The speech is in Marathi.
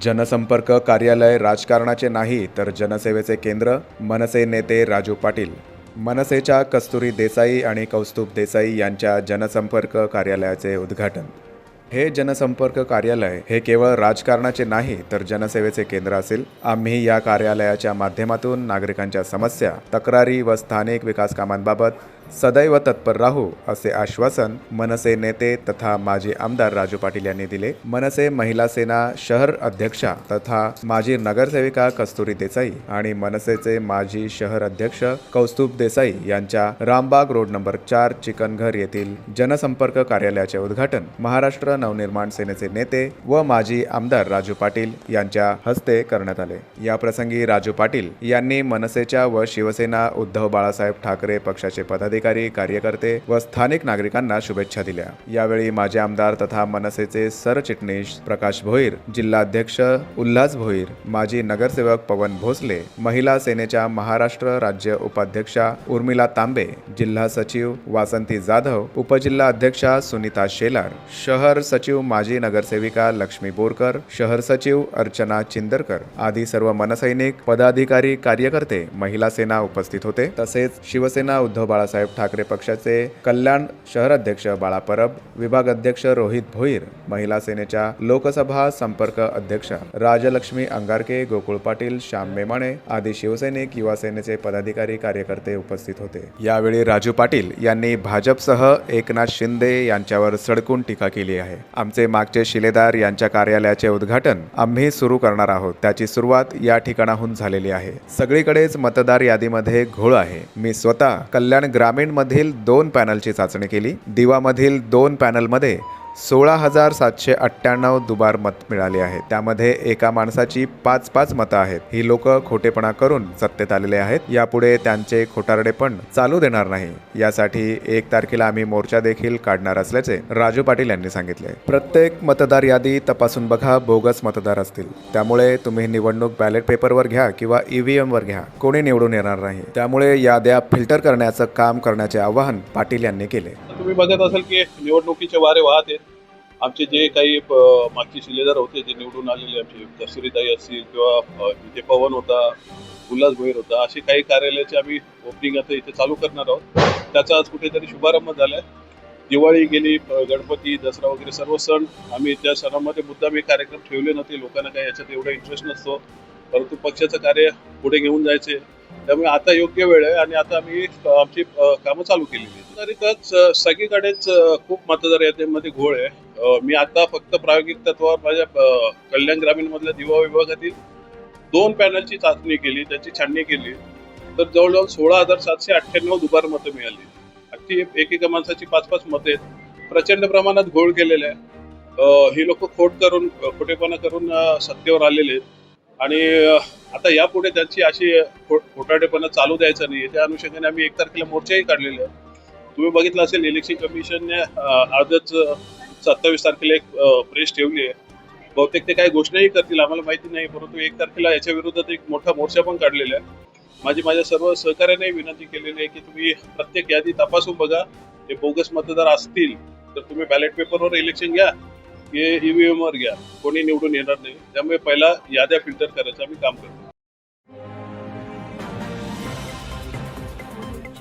जनसंपर्क कार्यालय राजकारणाचे नाही तर जनसेवेचे केंद्र मनसे नेते राजू पाटील. मनसेच्या कस्तुरी देसाई आणि कौस्तुभ देसाई यांच्या जनसंपर्क कार्यालयाचे उद्घाटन. हे जनसंपर्क कार्यालय हे केवळ राजकारणाचे नाही तर जनसेवेचे केंद्र असेल. आम्ही या कार्यालयाच्या माध्यमातून नागरिकांच्या समस्या तक्रारी व स्थानिक विकास कामांबाबत सदैव तत्पर राहू असे आश्वासन मनसे नेते तथा माजी आमदार राजू पाटील यांनी दिले. मनसे महिला सेना शहर अध्यक्षा तथा माजी नगरसेविका कस्तुरी देसाई आणि मनसेचे माजी शहर अध्यक्ष कौस्तुभ देसाई यांच्या रामबाग रोड नंबर चार चिकनघर येथील जनसंपर्क कार्यालयाचे उद्घाटन महाराष्ट्र नवनिर्माण सेनेचे नेते व माजी आमदार राजू पाटील यांच्या हस्ते करण्यात आले. याप्रसंगी राजू पाटील यांनी मनसेच्या व शिवसेना उद्धव बाळासाहेब ठाकरे पक्षाचे पदाधिकारी कार्यकर्ते व स्थानिक नागरिकांना शुभेच्छा दिल्या. यावेळी माजी आमदार तथा मनसेचे सरचिटणीस प्रकाश भोईर जिल्हाध्यक्ष उल्हास भोईर माजी नगरसेवक पवन भोसले महिला सेनेच्या महाराष्ट्र राज्य उपाध्यक्षा उर्मिला तांबे जिल्हा सचिव वासंती जाधव उपजिल्हा अध्यक्षा सुनीता शेलार शहर सचिव माजी नगरसेविका लक्ष्मी बोरकर शहर सचिव अर्चना चिंदरकर आदी सर्व मनसैनिक पदाधिकारी कार्यकर्ते महिला सेना उपस्थित होते. तसेच शिवसेना उद्धव बाळासाहेब ठाकरे पक्षाचे कल्याण शहराध्यक्ष बाळा परब विभाग अध्यक्ष रोहित भोईर महिला सेनेच्या लोकसभा संपर्क अध्यक्ष राजलक्ष्मी अंगारके गोकुळ पाटील श्याम मेमाणे आदी शिवसैनिक युवा सेनेचे पदाधिकारी कार्यकर्ते उपस्थित होते. यावेळी राजू पाटील यांनी भाजपसह एकनाथ शिंदे यांच्यावर सडकून टीका केली आहे. आमचे मागचे शिलेदार यांच्या कार्यालयाचे उद्घाटन आम्ही सुरू करणार आहोत. त्याची सुरुवात या ठिकाणाहून झालेली आहे. सगळीकडेच मतदार यादीमध्ये घोळ आहे. मी स्वतः कल्याण ग्राम मधील दोन पॅनलची चाचणी केली. दिवामधील दोन पॅनलमध्ये सोळा हजार सातशे अठ्ठ्याण्णव दुबार मत मिळाली आहे. त्यामध्ये एका माणसाची पाच पाच मतं आहेत. ही लोक खोटेपणा करून सत्तेत आलेले आहेत. यापुढे त्यांचे खोटारडेपण चालू देणार नाही. यासाठी एक तारखेला आम्ही मोर्चा देखील काढणार असल्याचे राजू पाटील यांनी सांगितले. प्रत्येक मतदार यादी तपासून बघा बोगस मतदार असतील. त्यामुळे तुम्ही निवडणूक बॅलेट पेपरवर घ्या किंवा ईव्हीएम वर घ्या. कोणी निवडून येणार नाही. त्यामुळे याद्या फिल्टर करण्याचं काम करण्याचे आवाहन पाटील यांनी केले. तुम्ही बघत असाल की निवडणुकीचे वारे वाहत आहेत. आमचे जे काही मागचे शिलेदार होते जे निवडून आलेले आमचे कस्तुरीताई असतील किंवा इथे पवन होता उल्हास भोईर होता असे काही कार्यालयाचे आम्ही ओपनिंग आता इथे चालू करणार आहोत. त्याचा आज कुठेतरी शुभारंभ झालाय. दिवाळी गेली गणपती दसरा वगैरे सर्व सण आम्ही त्या सणामध्ये मुद्दाम हे कार्यक्रम ठेवले नव्हते. लोकांना काही याच्यात एवढा इंटरेस्ट नसतो. परंतु पक्षाचं कार्य पुढे घेऊन जायचे. त्यामुळे आता योग्य वेळ आहे आणि आता आम्ही आमची कामं चालू केलेली आहेत. सगळीकडेच खूप मतदार यादीमध्ये घोळ आहे. मी आता फक्त प्रायोगिक तत्वावर माझ्या कल्याण ग्रामीण मधल्या दिवा विभागातील दोन पॅनलची चाचणी केली त्याची छाननी केली. तर जवळजवळ सोळा हजार सातशे अठ्ठ्याण्णव दुबार मतं मिळाली. अगदी एकेका माणसाची पाच पाच मतं आहेत. प्रचंड प्रमाणात घोळ केलेला आहे. ही लोक खोट करून खोटेपणा करून सत्तेवर आलेले आहेत. आणि आता यापुढे त्यांची अशी खो- खोटाडेपणा चालू द्यायचं नाही त्या अनुषंगाने आम्ही एक तारखेला मोर्चाही काढलेले आहे तुम्ही बघितलं असेल इलेक्शन कमिशनने आजच सत्तावीस तारखेला एक प्रेस ठेवली आहे. बहुतेक ते काही घोषणाही करतील आम्हाला माहिती नाही परंतु एक तारखेला याच्या विरोधात एक मोठा मोर्चा पण काढलेला आहे. माझी माझ्या सर्व सहकार्याने विनंती केलेली आहे की तुम्ही प्रत्येक यादी तपासून बघा. ते बोगस मतदार असतील तर तुम्ही बॅलेट पेपरवर इलेक्शन घ्या. हे ईव्हीएमवर घ्या. कोणी निवडून येणार नाही. त्यामुळे पहिला याद्या फिल्टर करायचं. आम्ही काम करतो.